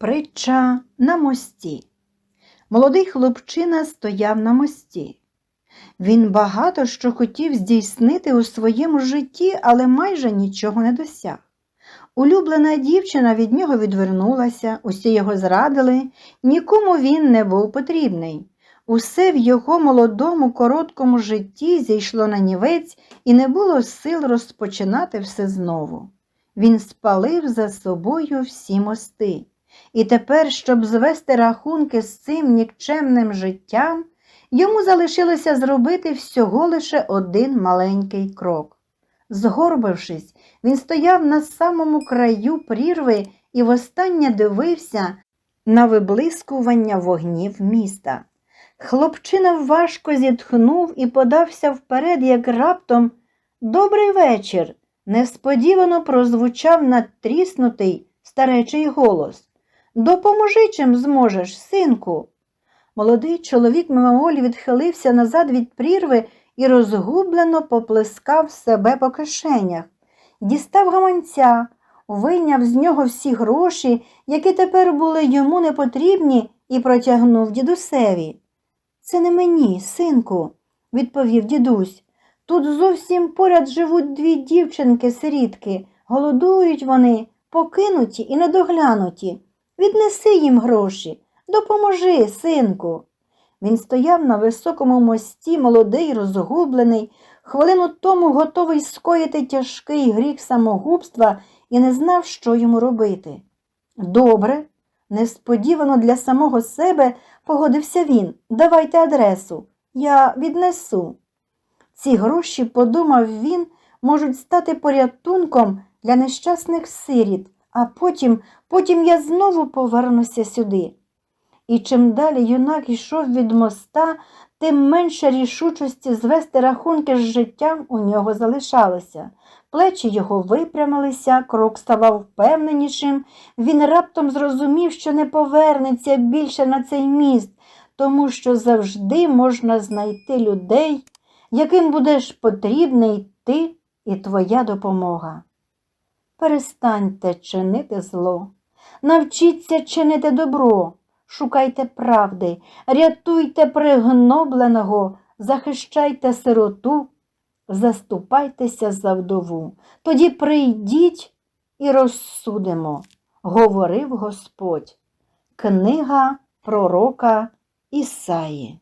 Притча на мості. Молодий хлопчина стояв на мості. Він багато що хотів здійснити у своєму житті, але майже нічого не досяг. Улюблена дівчина від нього відвернулася, усі його зрадили, нікому він не був потрібний. Усе в його молодому короткому житті зійшло на нівець і не було сил розпочинати все знову. Він спалив за собою всі мости. І тепер, щоб звести рахунки з цим нікчемним життям, йому залишилося зробити всього лише один маленький крок. Згорбившись, він стояв на самому краю прірви і востаннє дивився на виблискування вогнів міста. Хлопчина важко зітхнув і подався вперед, як раптом Добрий вечір. несподівано прозвучав надтріснутий старечий голос. Допоможи чим зможеш, синку. Молодий чоловік мимоволі відхилився назад від прірви і розгублено поплескав себе по кишенях, дістав гаманця, вийняв з нього всі гроші, які тепер були йому непотрібні, і протягнув дідусеві. Це не мені, синку, відповів дідусь. Тут зовсім поряд живуть дві дівчинки-сирітки, голодують вони, покинуті і недоглянуті. Віднеси їм гроші, допоможи, синку. Він стояв на високому мості, молодий, розгублений, хвилину тому готовий скоїти тяжкий гріх самогубства і не знав, що йому робити. Добре, несподівано для самого себе погодився він. Давайте адресу, я віднесу. Ці гроші, подумав він, можуть стати порятунком для нещасних сиріт, а потім, потім я знову повернуся сюди. І чим далі юнак йшов від моста, тим менше рішучості звести рахунки з життям у нього залишалося. Плечі його випрямилися, крок ставав впевненішим. Він раптом зрозумів, що не повернеться більше на цей міст, тому що завжди можна знайти людей, яким будеш потрібний ти і твоя допомога. Перестаньте чинити зло, навчіться чинити добро, шукайте правди, рятуйте пригнобленого, захищайте сироту, заступайтеся за вдову. Тоді прийдіть і розсудимо, говорив Господь. Книга пророка Ісаї.